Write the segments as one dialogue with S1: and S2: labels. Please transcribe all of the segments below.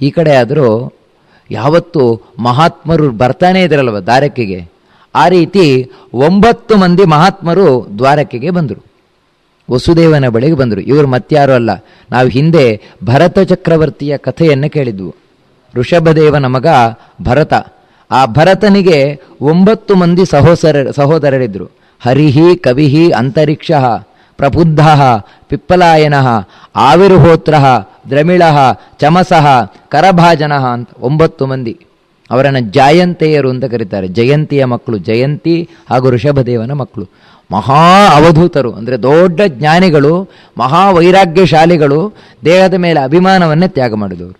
S1: ಈ ಕಡೆ ಆದರೂ ಯಾವತ್ತು ಮಹಾತ್ಮರು ಬರ್ತಾನೇ ಇದ್ರಲ್ವ ದ್ವಾರಕೆಗೆ? ಆ ರೀತಿ ಒಂಬತ್ತು ಮಂದಿ ಮಹಾತ್ಮರು ದ್ವಾರಕೆಗೆ ಬಂದರು. ವಸುದೇವನ ಬಳಿಗೆ ಬಂದರು. ಇವರು ಮತ್ಯಾರು ಅಲ್ಲ. ನಾವು ಹಿಂದೆ ಭರತ ಚಕ್ರವರ್ತಿಯ ಕಥೆಯನ್ನು ಕೇಳಿದ್ವು. ಋಷಭದೇವನ ಮಗ ಭರತ. ಆ ಭರತನಿಗೆ ಒಂಬತ್ತು ಮಂದಿ ಸಹೋದರ ಸಹೋದರರಿದ್ದರು ಹರಿಹಿ, ಕವಿಹಿ, ಅಂತರಿಕ್ಷ, ಪ್ರಬುದ್ಧ, ಪಿಪ್ಪಲಾಯನ, ಆವಿರ್ಹೋತ್ರ ದ್ರಮಿಳ, ಚಮಸಃ, ಕರಭಾಜನ ಅಂತ ಒಂಬತ್ತು ಮಂದಿ. ಅವರನ್ನು ಜಾಯಂತೆಯರು ಅಂತ ಕರೀತಾರೆ. ಜಯಂತಿಯ ಮಕ್ಕಳು, ಜಯಂತಿ ಹಾಗೂ ಋಷಭದೇವನ ಮಕ್ಕಳು. ಮಹಾ ಅವಧೂತರು, ಅಂದರೆ ದೊಡ್ಡ ಜ್ಞಾನಿಗಳು, ಮಹಾ ವೈರಾಗ್ಯಶಾಲಿಗಳು, ದೇಹದ ಮೇಲೆ ಅಭಿಮಾನವನ್ನೇ ತ್ಯಾಗ ಮಾಡಿದವರು.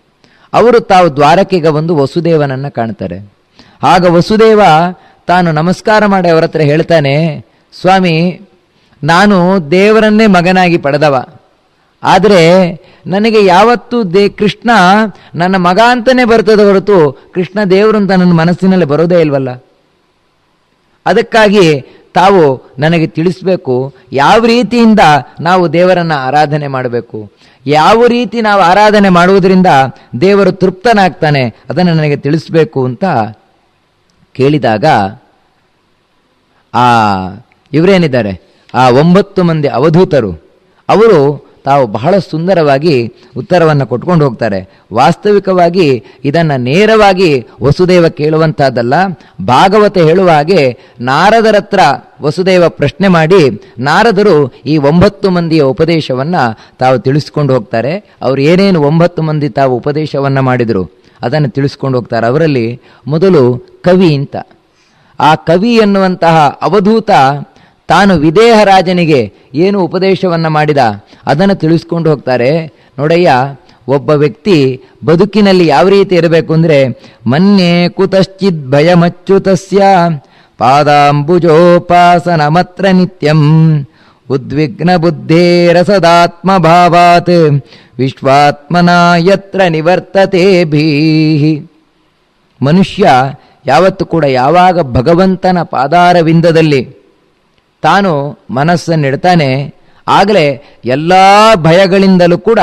S1: ಅವರು ತಾವು ದ್ವಾರಕೆಗೆ ಬಂದು ವಸುದೇವನನ್ನು ಕಾಣ್ತಾರೆ. ಆಗ ವಸುದೇವ ತಾನು ನಮಸ್ಕಾರ ಮಾಡಿ ಅವರ ಹತ್ರ ಹೇಳ್ತಾನೆ, ಸ್ವಾಮಿ, ನಾನು ದೇವರನ್ನೇ ಮಗನಾಗಿ ಪಡೆದವ. ಆದರೆ ನನಗೆ ಯಾವತ್ತೂ ದೇ, ಕೃಷ್ಣ ನನ್ನ ಮಗ ಅಂತಲೇ ಬರ್ತದೆ ಹೊರತು ಕೃಷ್ಣ ದೇವರು ಅಂತ ನನ್ನ ಮನಸ್ಸಿನಲ್ಲಿ ಬರೋದೇ ಇಲ್ವಲ್ಲ. ಅದಕ್ಕಾಗಿ ತಾವು ನನಗೆ ತಿಳಿಸ್ಬೇಕು ಯಾವ ರೀತಿಯಿಂದ ನಾವು ದೇವರನ್ನು ಆರಾಧನೆ ಮಾಡಬೇಕು. ಯಾವ ರೀತಿ ನಾವು ಆರಾಧನೆ ಮಾಡುವುದರಿಂದ ದೇವರು ತೃಪ್ತನಾಗ್ತಾನೆ ಅದನ್ನು ನನಗೆ ತಿಳಿಸ್ಬೇಕು ಅಂತ ಕೇಳಿದಾಗ ಆ, ಇವರೇನಿದ್ದಾರೆ? ಆ ಒಂಬತ್ತು ಮಂದಿ ಅವಧೂತರು. ಅವರು ತಾವು ಬಹಳ ಸುಂದರವಾಗಿ ಉತ್ತರವನ್ನು ಕೊಟ್ಕೊಂಡು ಹೋಗ್ತಾರೆ. ವಾಸ್ತವಿಕವಾಗಿ ಇದನ್ನು ನೇರವಾಗಿ ವಸುದೇವ ಕೇಳುವಂತಹದ್ದಲ್ಲ ಭಾಗವತ ಹೇಳುವ ಹಾಗೆ ನಾರದರತ್ರ ವಸುದೇವ ಪ್ರಶ್ನೆ ಮಾಡಿ ನಾರದರು ಈ ಒಂಬತ್ತು ಮಂದಿಯ ಉಪದೇಶವನ್ನು ತಾವು ತಿಳಿಸ್ಕೊಂಡು ಹೋಗ್ತಾರೆ. ಅವರು ಏನೇನು ಒಂಬತ್ತು ಮಂದಿ ತಾವು ಉಪದೇಶವನ್ನು ಮಾಡಿದರು ಅದನ್ನು ತಿಳಿಸ್ಕೊಂಡು ಹೋಗ್ತಾರೆ. ಅವರಲ್ಲಿ ಮೊದಲು ಕವಿ ಅಂತ. ಆ ಕವಿ ಎನ್ನುವಂತಹ ಅವಧೂತ ತಾನು ವಿದೇಹ ರಾಜನಿಗೆ ಏನು ಉಪದೇಶವನ್ನು ಮಾಡಿದ? ಅದನ್ನು ತಿಳಿಸ್ಕೊಂಡು ಹೋಗ್ತಾರೆ. ನೋಡಯ್ಯ, ಒಬ್ಬ ವ್ಯಕ್ತಿ ಬದುಕಿನಲ್ಲಿ ಯಾವ ರೀತಿ ಇರಬೇಕು ಅಂದರೆ ಮನ್ಯೆ ಕುತಶ್ಚಿದ್ ಭಯಮಚ್ಯುತಸ್ಯ ಪಾದಾಂಬುಜೋಪಾಸನಮತ್ರ ನಿತ್ಯಂ. ಉದ್ವಿಗ್ನ ಬುದ್ಧೇರಸದಾತ್ಮ ಭಾವಾತ್ ವಿಶ್ವಾತ್ಮನ ಯತ್ರ ನಿವರ್ತತೆ ಭೀ ಮನುಷ್ಯ ಯಾವತ್ತು ಕೂಡ ಯಾವಾಗ ಭಗವಂತನ ಪಾದಾರವಿಂದದಲ್ಲಿ ತಾನು ಮನಸ್ಸನ್ನಿಡ್ತಾನೆ ಆಗಲೇ ಎಲ್ಲ ಭಯಗಳಿಂದಲೂ ಕೂಡ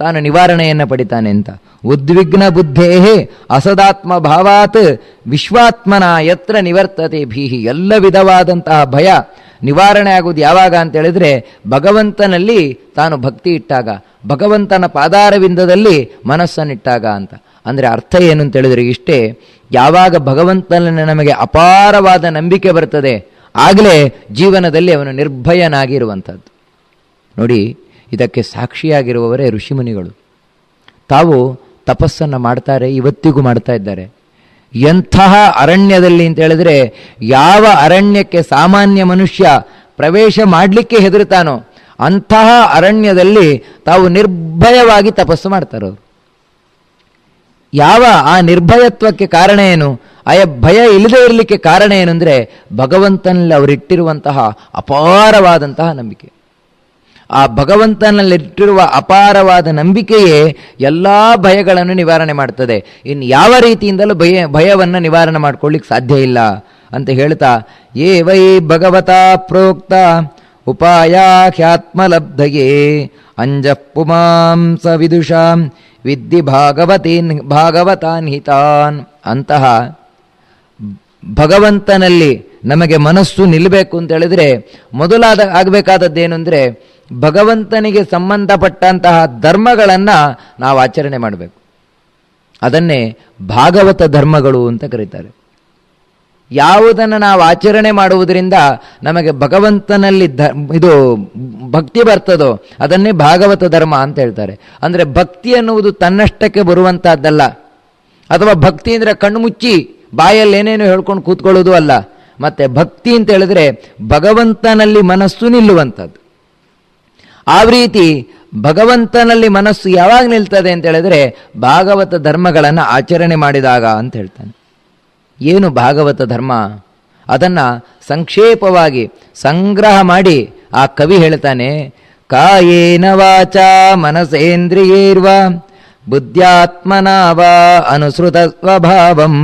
S1: ತಾನು ನಿವಾರಣೆಯನ್ನು ಪಡಿತಾನೆ ಅಂತ. ಉದ್ವಿಗ್ನ ಬುದ್ಧೇಹೇ ಅಸದಾತ್ಮ ಭಾವಾತ್ ವಿಶ್ವಾತ್ಮನ ಯತ್ರ ನಿವರ್ತತೆ ಭೀಹಿ. ಎಲ್ಲ ವಿಧವಾದಂತಹ ಭಯ ನಿವಾರಣೆ ಆಗುವುದು ಯಾವಾಗ ಅಂತ ಹೇಳಿದ್ರೆ ಭಗವಂತನಲ್ಲಿ ತಾನು ಭಕ್ತಿ ಇಟ್ಟಾಗ, ಭಗವಂತನ ಪಾದಾರವಿಂದದಲ್ಲಿ ಮನಸ್ಸನ್ನಿಟ್ಟಾಗ ಅಂತ. ಅಂದರೆ ಅರ್ಥ ಏನು ಅಂತ ಹೇಳಿದ್ರೆ ಇಷ್ಟೇ, ಯಾವಾಗ ಭಗವಂತನಲ್ಲಿ ನಮಗೆ ಅಪಾರವಾದ ನಂಬಿಕೆ ಬರ್ತದೆ, ಆಗಲೇ ಜೀವನದಲ್ಲಿ ಅವನು ನಿರ್ಭಯನಾಗಿರುವಂಥದ್ದು. ನೋಡಿ, ಇದಕ್ಕೆ ಸಾಕ್ಷಿಯಾಗಿರುವವರೇ ಋಷಿಮುನಿಗಳು. ತಾವು ತಪಸ್ಸನ್ನು ಮಾಡ್ತಾರೆ, ಇವತ್ತಿಗೂ ಮಾಡ್ತಾ ಇದ್ದಾರೆ. ಎಂತಹ ಅರಣ್ಯದಲ್ಲಿ ಅಂತ ಹೇಳಿದ್ರೆ, ಯಾವ ಅರಣ್ಯಕ್ಕೆ ಸಾಮಾನ್ಯ ಮನುಷ್ಯ ಪ್ರವೇಶ ಮಾಡಲಿಕ್ಕೆ ಹೆದರುತ್ತಾನೋ, ಅಂತಹ ಅರಣ್ಯದಲ್ಲಿ ತಾವು ನಿರ್ಭಯವಾಗಿ ತಪಸ್ಸು ಮಾಡ್ತಾರೋ? ಯಾವ ಆ ನಿರ್ಭಯತ್ವಕ್ಕೆ ಕಾರಣ ಏನು? ಆಯ ಭಯ ಇಲ್ಲದೆ ಇರಲಿಕ್ಕೆ ಕಾರಣ ಏನು ಅಂದರೆ, ಭಗವಂತನಲ್ಲಿ ಅವರಿಟ್ಟಿರುವಂತಹ ಅಪಾರವಾದಂತಹ ನಂಬಿಕೆ. ಆ ಭಗವಂತನಲ್ಲಿಟ್ಟಿರುವ ಅಪಾರವಾದ ನಂಬಿಕೆಯೇ ಎಲ್ಲ ಭಯಗಳನ್ನು ನಿವಾರಣೆ ಮಾಡ್ತದೆ. ಇನ್ನು ಯಾವ ರೀತಿಯಿಂದಲೂ ಭಯ, ಭಯವನ್ನು ನಿವಾರಣೆ ಮಾಡ್ಕೊಳ್ಳಿಕ್ಕೆ ಸಾಧ್ಯ ಇಲ್ಲ ಅಂತ ಹೇಳ್ತಾ ಏ ವೈ ಭಗವತಾ ಪ್ರೋಕ್ತ ಉಪಾಯಾಖ್ಯಾತ್ಮಲಬ್ಧಯೇ ಲಬ್ಧಯೇ ಪುಮಾಂಸ ವಿದುಷಾಂ ವಿದ್ಧಿ ಭಾಗವತೀನ್ ಭಾಗವತಾನ್ ಹಿತಾನ್ ಅಂತಹ ಭಗವಂತನಲ್ಲಿ ನಮಗೆ ಮನಸ್ಸು ನಿಲ್ಲಬೇಕು ಅಂತ ಹೇಳಿದ್ರೆ ಮೊದಲಾದ ಆಗಬೇಕಾದದ್ದೇನು ಅಂದರೆ ಭಗವಂತನಿಗೆ ಸಂಬಂಧಪಟ್ಟಂತಹ ಧರ್ಮಗಳನ್ನು ನಾವು ಆಚರಣೆ ಮಾಡಬೇಕು. ಅದನ್ನೇ ಭಾಗವತ ಧರ್ಮಗಳು ಅಂತ ಕರೀತಾರೆ. ಯಾವುದನ್ನು ನಾವು ಆಚರಣೆ ಮಾಡುವುದರಿಂದ ನಮಗೆ ಭಗವಂತನಲ್ಲಿ ಧ, ಇದು ಭಕ್ತಿ ಬರ್ತದೋ ಅದನ್ನೇ ಭಾಗವತ ಧರ್ಮ ಅಂತ ಹೇಳ್ತಾರೆ. ಅಂದರೆ ಭಕ್ತಿ ಅನ್ನುವುದು ತನ್ನಷ್ಟಕ್ಕೆ ಬರುವಂತಹದ್ದಲ್ಲ. ಅಥವಾ ಭಕ್ತಿ ಅಂದರೆ ಕಣ್ಣು ಮುಚ್ಚಿ ಬಾಯಲ್ಲಿ ಏನೇನು ಹೇಳ್ಕೊಂಡು ಕೂತ್ಕೊಳ್ಳೋದು ಅಲ್ಲ. ಮತ್ತೆ ಭಕ್ತಿ ಅಂತ ಹೇಳಿದ್ರೆ ಭಗವಂತನಲ್ಲಿ ಮನಸ್ಸು ನಿಲ್ಲುವಂಥದ್ದು. ಆ ರೀತಿ ಭಗವಂತನಲ್ಲಿ ಮನಸ್ಸು ಯಾವಾಗ ನಿಲ್ತದೆ ಅಂತ ಹೇಳಿದ್ರೆ ಭಾಗವತ ಧರ್ಮಗಳನ್ನು ಆಚರಣೆ ಮಾಡಿದಾಗ ಅಂತ ಹೇಳ್ತಾನೆ. ಏನು ಭಾಗವತ ಧರ್ಮ? ಅದನ್ನು ಸಂಕ್ಷೇಪವಾಗಿ ಸಂಗ್ರಹ ಮಾಡಿ ಆ ಕವಿ ಹೇಳ್ತಾನೆ, ಕಾಯೇನ ವಾಚ ಮನಸೇಂದ್ರಿಯೇರ್ವ ಬುದ್ಧ್ಯಾತ್ಮನಾವ ಅನುಸೃತ ಸ್ವಭಾವಂ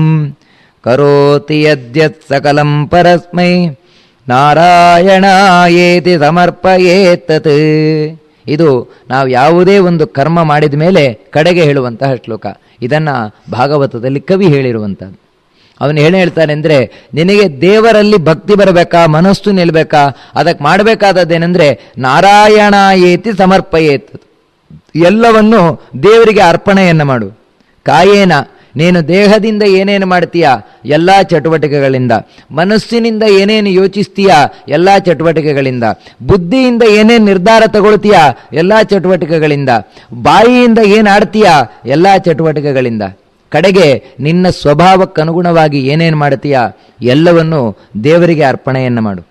S1: ಕರೋತಿ ಯದ್ಯತ್ ಸಕಲಂ ಪರಸ್ಮೈ ನಾರಾಯಣಾಯೇತಿ ಸಮರ್ಪಯೇತತ್ ಇದು ನಾವು ಯಾವುದೇ ಒಂದು ಕರ್ಮ ಮಾಡಿದ ಮೇಲೆ ಕಡೆಗೆ ಹೇಳುವಂತಹ ಶ್ಲೋಕ. ಇದನ್ನು ಭಾಗವತದಲ್ಲಿ ಕವಿ ಹೇಳಿರುವಂಥದ್ದು. ಅವನು ಏನು ಹೇಳ್ತಾನೆ ಅಂದರೆ ನಿನಗೆ ದೇವರಲ್ಲಿ ಭಕ್ತಿ ಬರಬೇಕಾ, ಮನಸ್ಸು ನಿಲ್ಲಬೇಕಾ ಅದಕ್ಕೆ ಮಾಡಬೇಕಾದದ್ದೇನೆಂದರೆ ನಾರಾಯಣ ಏತಿ ಸಮರ್ಪಯೇತ್ ಎಲ್ಲವನ್ನು ದೇವರಿಗೆ ಅರ್ಪಣೆಯನ್ನು ಮಾಡು. ಕಾಯೇನ ನೀನು ದೇಹದಿಂದ ಏನೇನು ಮಾಡ್ತೀಯಾ? ಎಲ್ಲ ಚಟುವಟಿಕೆಗಳಿಂದ. ಮನಸ್ಸಿನಿಂದ ಏನೇನು ಯೋಚಿಸ್ತೀಯಾ? ಎಲ್ಲ ಚಟುವಟಿಕೆಗಳಿಂದ. ಬುದ್ಧಿಯಿಂದ ಏನೇನು ನಿರ್ಧಾರ ತಗೊಳ್ತೀಯಾ? ಎಲ್ಲ ಚಟುವಟಿಕೆಗಳಿಂದ. ಬಾಯಿಯಿಂದ ಏನು ಆಡ್ತೀಯಾ? ಎಲ್ಲ ಚಟುವಟಿಕೆಗಳಿಂದ. ಕಡೆಗೆ ನಿನ್ನ ಸ್ವಭಾವಕ್ಕನುಗುಣವಾಗಿ ಏನೇನು ಮಾಡ್ತೀಯಾ? ಎಲ್ಲವನ್ನು ದೇವರಿಗೆ ಅರ್ಪಣೆಯನ್ನು ಮಾಡು.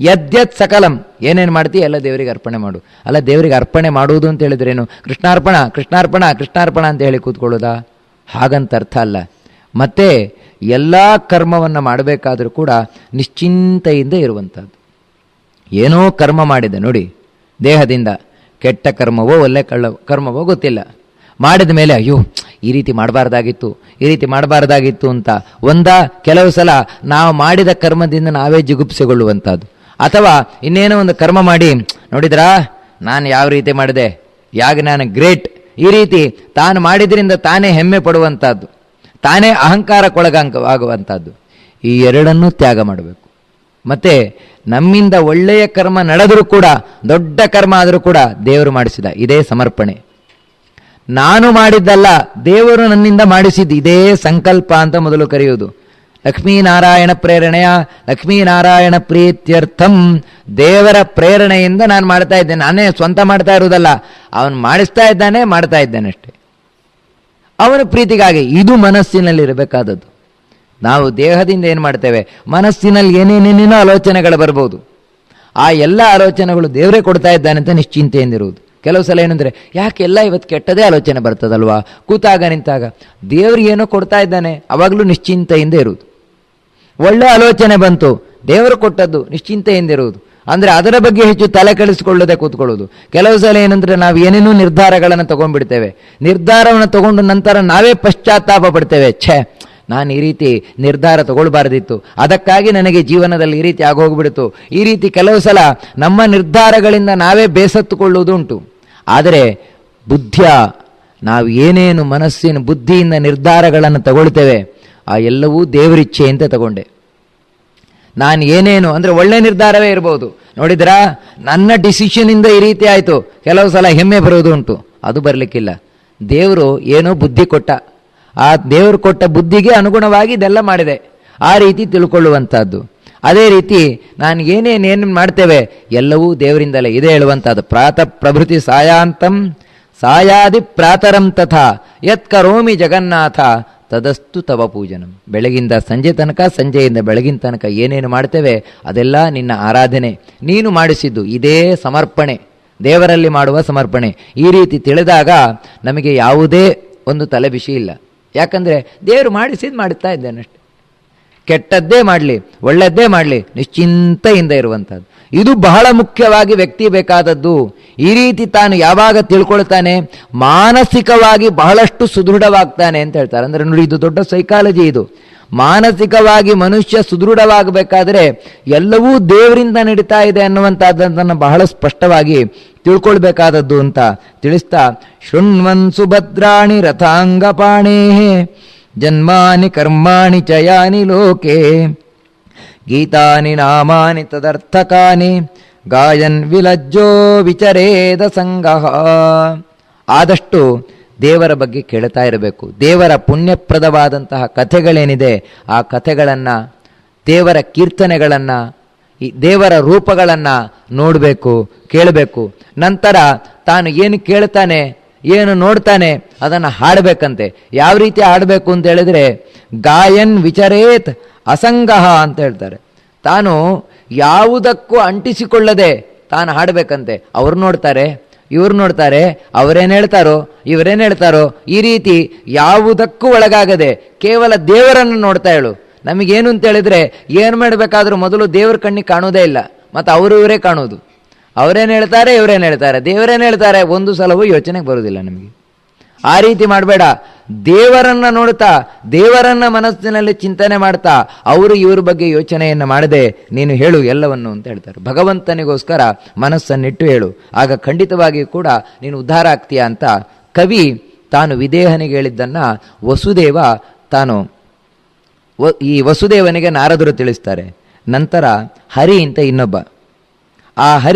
S1: ಯದ್ಯತ್ ಸಕಲಂ. ಏನೇನು ಮಾಡ್ತೀಯ? ಎಲ್ಲ ದೇವರಿಗೆ ಅರ್ಪಣೆ ಮಾಡು. ಅಲ್ಲ, ದೇವರಿಗೆ ಅರ್ಪಣೆ ಮಾಡುವುದು ಅಂತ ಹೇಳಿದ್ರೇನು? ಕೃಷ್ಣಾರ್ಪಣ ಕೃಷ್ಣಾರ್ಪಣ ಕೃಷ್ಣಾರ್ಪಣ ಅಂತ ಹೇಳಿ ಕೂತ್ಕೊಳ್ಳೋದಾ ಹಾಗಂತ ಅರ್ಥ ಅಲ್ಲ. ಮತ್ತೆ ಎಲ್ಲ ಕರ್ಮವನ್ನು ಮಾಡಬೇಕಾದರೂ ಕೂಡ ನಿಶ್ಚಿಂತೆಯಿಂದ ಇರುವಂಥದ್ದು ಏನೋ ಕರ್ಮ ಮಾಡಿದೆ ನೋಡಿ, ದೇಹದಿಂದ. ಕೆಟ್ಟ ಕರ್ಮವೋ ಒಳ್ಳೆ ಕಳ್ಳ, ಕರ್ಮವೋ ಗೊತ್ತಿಲ್ಲ. ಮಾಡಿದ ಮೇಲೆ, ಅಯ್ಯೋ, ಈ ರೀತಿ ಮಾಡಬಾರ್ದಾಗಿತ್ತು, ಈ ರೀತಿ ಮಾಡಬಾರ್ದಾಗಿತ್ತು ಅಂತ ಒಂದ ಕೆಲವು ಸಲ ನಾವು ಮಾಡಿದ ಕರ್ಮದಿಂದ ನಾವೇ ಜಿಗುಪ್ಸೆಗೊಳ್ಳುವಂಥದ್ದು ಅಥವಾ ಇನ್ನೇನೋ ಒಂದು ಕರ್ಮ ಮಾಡಿ, ನೋಡಿದ್ರಾ, ನಾನು ಯಾವ ರೀತಿ ಮಾಡಿದೆ, ಯಾಗ ನಾನು ಗ್ರೇಟ್ ಈ ರೀತಿ ತಾನು ಮಾಡಿದ್ರಿಂದ ತಾನೇ ಹೆಮ್ಮೆ ಪಡುವಂಥದ್ದು ತಾನೇ ಅಹಂಕಾರಕ್ಕೊಳಗಾಗುವಂಥದ್ದು ಈ ಎರಡನ್ನೂ ತ್ಯಾಗ ಮಾಡಬೇಕು. ಮತ್ತೆ ನಮ್ಮಿಂದ ಒಳ್ಳೆಯ ಕರ್ಮ ನಡೆದರೂ ಕೂಡ, ದೊಡ್ಡ ಕರ್ಮ ಆದರೂ ಕೂಡ ದೇವರು ಮಾಡಿಸಿದ ಇದೇ ಸಮರ್ಪಣೆ. ನಾನು ಮಾಡಿದ್ದಲ್ಲ, ದೇವರು ನನ್ನಿಂದ ಮಾಡಿಸಿದ್ದು ಇದೇ ಸಂಕಲ್ಪ ಅಂತ ಮೊದಲು ಕರೆಯುವುದು. ಲಕ್ಷ್ಮೀನಾರಾಯಣ ಪ್ರೇರಣೆಯ ಲಕ್ಷ್ಮೀನಾರಾಯಣ ಪ್ರೀತ್ಯರ್ಥಂ ದೇವರ ಪ್ರೇರಣೆಯಿಂದ ನಾನು ಮಾಡ್ತಾ ಇದ್ದೇನೆ. ನಾನೇ ಸ್ವಂತ ಮಾಡ್ತಾ ಇರುವುದಲ್ಲ, ಅವನು ಮಾಡಿಸ್ತಾ ಇದ್ದಾನೆ, ಮಾಡ್ತಾ ಇದ್ದಾನೆ ಅಷ್ಟೇ. ಅವನ ಪ್ರೀತಿಗಾಗಿ ಇದು ಮನಸ್ಸಿನಲ್ಲಿ ಇರಬೇಕಾದದ್ದು. ನಾವು ದೇಹದಿಂದ ಏನು ಮಾಡ್ತೇವೆ? ಮನಸ್ಸಿನಲ್ಲಿ ಏನೇನೇನೇನೋ ಆಲೋಚನೆಗಳು ಬರ್ಬೋದು. ಆ ಎಲ್ಲ ಆಲೋಚನೆಗಳು ದೇವರೇ ಕೊಡ್ತಾ ಇದ್ದಾನೆ ಅಂತ ನಿಶ್ಚಿಂತೆಯಿಂದಿರುವುದು ಕೆಲವು ಸಲ ಏನಂದರೆ, ಯಾಕೆ ಎಲ್ಲ ಇವತ್ತು ಕೆಟ್ಟದೇ ಆಲೋಚನೆ ಬರ್ತದಲ್ವಾ? ಕೂತಾಗ ನಿಂತಾಗ. ದೇವರು ಏನೋ ಕೊಡ್ತಾ ಇದ್ದಾನೆ, ಅವಾಗಲೂ ನಿಶ್ಚಿಂತೆಯಿಂದ ಇರುವುದು. ಒಳ್ಳೆ ಆಲೋಚನೆ ಬಂತು, ದೇವರು ಕೊಟ್ಟದ್ದು ನಿಶ್ಚಿಂತೆಯಿಂದ ಇರುವುದು. ಅಂದರೆ ಅದರ ಬಗ್ಗೆ ಹೆಚ್ಚು ತಲೆ ಕೆಡಿಸಿಕೊಳ್ಳದೆ ಕೂತ್ಕೊಳ್ಳೋದು ಕೆಲವು ಸಲ ಏನಂದ್ರೆ ನಾವು ಏನೇನೋ ನಿರ್ಧಾರಗಳನ್ನು ತಗೊಂಡ್ಬಿಡ್ತೇವೆ. ನಿರ್ಧಾರವನ್ನು ತಗೊಂಡು ನಂತರ ನಾವೇ ಪಶ್ಚಾತ್ತಾಪ ಪಡ್ತೇವೆ. ಛೇ, ನಾನು ಈ ರೀತಿ ನಿರ್ಧಾರ ತಗೊಳ್ಬಾರ್ದಿತ್ತು. ಅದಕ್ಕಾಗಿ ನನಗೆ ಜೀವನದಲ್ಲಿ ಈ ರೀತಿ ಆಗೋಗ್ಬಿಡ್ತು. ಈ ರೀತಿ ಕೆಲವು ಸಲ ನಮ್ಮ ನಿರ್ಧಾರಗಳಿಂದ ನಾವೇ ಬೇಸತ್ತುಕೊಳ್ಳುವುದು ಉಂಟು ಆದರೆ ಬುದ್ಧಿಯ, ನಾವು ಏನೇನು ಮನಸ್ಸಿನ ಬುದ್ಧಿಯಿಂದ ನಿರ್ಧಾರಗಳನ್ನು ತಗೊಳ್ತೇವೆ, ಆ ಎಲ್ಲವೂ ದೇವರಿಚ್ಛೆಯಂತೆ ತಗೊಂಡೆ. ನಾನು ಏನೇನು, ಅಂದರೆ ಒಳ್ಳೆ ನಿರ್ಧಾರವೇ ಇರ್ಬೋದು. ನೋಡಿದ್ರಾ? ನನ್ನ ಡಿಸಿಷನಿಂದ ಈ ರೀತಿ ಆಯಿತು. ಕೆಲವು ಸಲ ಹೆಮ್ಮೆ ಬರೋದು ಉಂಟು. ಅದು ಬರಲಿಕ್ಕಿಲ್ಲ. ದೇವರು ಏನೋ ಬುದ್ಧಿ ಕೊಟ್ಟ. ಆ ದೇವರು ಕೊಟ್ಟ ಬುದ್ಧಿಗೆ ಅನುಗುಣವಾಗಿ ಇದೆಲ್ಲ ಮಾಡಿದೆ. ಆ ರೀತಿ ತಿಳ್ಕೊಳ್ಳುವಂಥದ್ದು ಅದೇ ರೀತಿ ನಾನು ಏನೇನೇನು ಮಾಡ್ತೇವೆ, ಎಲ್ಲವೂ ದೇವರಿಂದಲೇ. ಇದೇ ಹೇಳುವಂಥದ್ದು ಪ್ರಾತ ಪ್ರಭೃತಿ ಸಾಯಾಂತಂ, ಸಾಯಾದಿ ಪ್ರಾತರಂ ತಥಾ ಯತ್ ಕರೋಮಿ ಜಗನ್ನಾಥ. ತದಸ್ತು ತವ ಪೂಜನಂ. ಬೆಳಗಿಂದ ಸಂಜೆ ತನಕ, ಸಂಜೆಯಿಂದ ಬೆಳಗಿನ ತನಕ ಏನೇನು ಮಾಡ್ತೇವೆ ಅದೆಲ್ಲ ನಿನ್ನ ಆರಾಧನೆ. ನೀನು ಮಾಡಿಸಿದ್ದು ಇದೇ ಸಮರ್ಪಣೆ. ದೇವರಲ್ಲಿ ಮಾಡುವ ಸಮರ್ಪಣೆ. ಈ ರೀತಿ ತಿಳಿದಾಗ ನಮಗೆ ಯಾವುದೇ ಒಂದು ತಲೆಬಿಸಿ ಇಲ್ಲ. ಯಾಕಂದರೆ ದೇವರು ಮಾಡಿಸಿದ್ದು ಮಾಡುತ್ತಾ ಇದ್ದೇನಷ್ಟೆ. ಕೆಟ್ಟದ್ದೇ ಮಾಡಲಿ ಒಳ್ಳೆಯದ್ದೇ ಮಾಡಲಿ, ನಿಶ್ಚಿಂತೆಯಿಂದ ಇರುವಂಥದ್ದು. ಇದು ಬಹಳ ಮುಖ್ಯವಾಗಿ ವ್ಯಕ್ತಿ ಬೇಕಾದದ್ದು. ಈ ರೀತಿ ತಾನು ಯಾವಾಗ ತಿಳ್ಕೊಳ್ತಾನೆ? ಮಾನಸಿಕವಾಗಿ ಬಹಳಷ್ಟು ಸುದೃಢವಾಗ್ತಾನೆ ಅಂತ ಹೇಳ್ತಾರೆ. ಅಂದರೆ ನೋಡಿ, ಇದು ದೊಡ್ಡ ಸೈಕಾಲಜಿ ಇದು. ಮಾನಸಿಕವಾಗಿ ಮನುಷ್ಯ ಸುದೃಢವಾಗಬೇಕಾದರೆ ಎಲ್ಲವೂ ದೇವರಿಂದ ನಡೀತಾ ಇದೆ ಅನ್ನುವಂಥದ್ದನ್ನು ಬಹಳ ಸ್ಪಷ್ಟವಾಗಿ ತಿಳ್ಕೊಳ್ಬೇಕಾದದ್ದು ಅಂತ ತಿಳಿಸ್ತಾ, ಶೃಣ್ವನ್ ಸುಭದ್ರಾಣಿ ರಥಾಂಗಪಾಣೇ ಜನ್ಮಾನಿ ಕರ್ಮಾಣಿ ಚಯಾನಿ ಲೋಕೆ ಗೀತಾನಿ ನಾಮಾನಿ ತದರ್ಥಕಾನಿ ಗಾಯನ್ ವಿಲಜ್ಜೋ ವಿಚರೇದ ಸಂಗಹ ಆದಷ್ಟು ದೇವರ ಬಗ್ಗೆ ಕೇಳ್ತಾ ಇರಬೇಕು. ದೇವರ ಪುಣ್ಯಪ್ರದವಾದಂತಹ ಕಥೆಗಳೇನಿದೆ, ಆ ಕಥೆಗಳನ್ನು, ದೇವರ ಕೀರ್ತನೆಗಳನ್ನು, ಈ ದೇವರ ರೂಪಗಳನ್ನು ನೋಡಬೇಕು, ಕೇಳಬೇಕು. ನಂತರ ತಾನು ಏನು ಕೇಳ್ತಾನೆ? ಏನು ನೋಡ್ತಾನೆ, ಅದನ್ನು ಹಾಡಬೇಕಂತೆ. ಯಾವ ರೀತಿ ಹಾಡಬೇಕು ಅಂತ ಹೇಳಿದ್ರೆ, ಗಾಯನ್ ವಿಚರೇತ್ ಅಸಂಗಹ ಅಂತ ಹೇಳ್ತಾರೆ. ತಾನು ಯಾವುದಕ್ಕೂ ಅಂಟಿಸಿಕೊಳ್ಳದೆ ತಾನು ಹಾಡಬೇಕಂತೆ. ಅವ್ರು ನೋಡ್ತಾರೆ, ಇವ್ರು ನೋಡ್ತಾರೆ, ಅವರೇನು ಹೇಳ್ತಾರೋ, ಇವರೇನು ಹೇಳ್ತಾರೋ, ಈ ರೀತಿ ಯಾವುದಕ್ಕೂ ಒಳಗಾಗದೆ ಕೇವಲ ದೇವರನ್ನು ನೋಡ್ತಾ ಹೇಳು. ನಮಗೇನು ಅಂತ ಹೇಳಿದ್ರೆ, ಏನು ಮಾಡಬೇಕಾದ್ರೂ ಮೊದಲು ದೇವ್ರ ಕಣ್ಣಿಗೆ ಕಾಣೋದೇ ಇಲ್ಲ, ಮತ್ತು ಅವರು ಇವರೇ ಕಾಣೋದು. ಅವರೇನು ಹೇಳ್ತಾರೆ, ಇವರೇನು ಹೇಳ್ತಾರೆ? ದೇವರೇನು ಹೇಳ್ತಾರೆ? ಒಂದು ಸಲವೂ ಯೋಚನೆಗೆ ಬರೋದಿಲ್ಲ ನಮಗೆ. ಆ ರೀತಿ ಮಾಡಬೇಡ. ದೇವರನ್ನ ನೋಡ್ತಾ, ದೇವರನ್ನ ಮನಸ್ಸಿನಲ್ಲಿ ಚಿಂತನೆ ಮಾಡ್ತಾ, ಅವರು ಇವ್ರ ಬಗ್ಗೆ ಯೋಚನೆಯನ್ನು ಮಾಡದೆ, ನೀನು ಹೇಳು ಎಲ್ಲವನ್ನು ಅಂತ ಹೇಳ್ತಾರೆ. ಭಗವಂತನಿಗೋಸ್ಕರ ಮನಸ್ಸನ್ನಿಟ್ಟು ಹೇಳು. ಆಗ ಖಂಡಿತವಾಗಿಯೂ ಕೂಡ ನೀನು ಉದ್ಧಾರ ಆಗ್ತೀಯಾ ಅಂತ ಕವಿ ತಾನು ವಿದೇಹನಿಗೆ ಹೇಳಿದ್ದನ್ನ ವಸುದೇವ ತಾನು ಈ ವಸುದೇವನಿಗೆ ನಾರದರು ತಿಳಿಸ್ತಾರೆ. ನಂತರ ಹರಿ ಅಂತ ಇನ್ನೊಬ್ಬ. ಆ ಹರಿ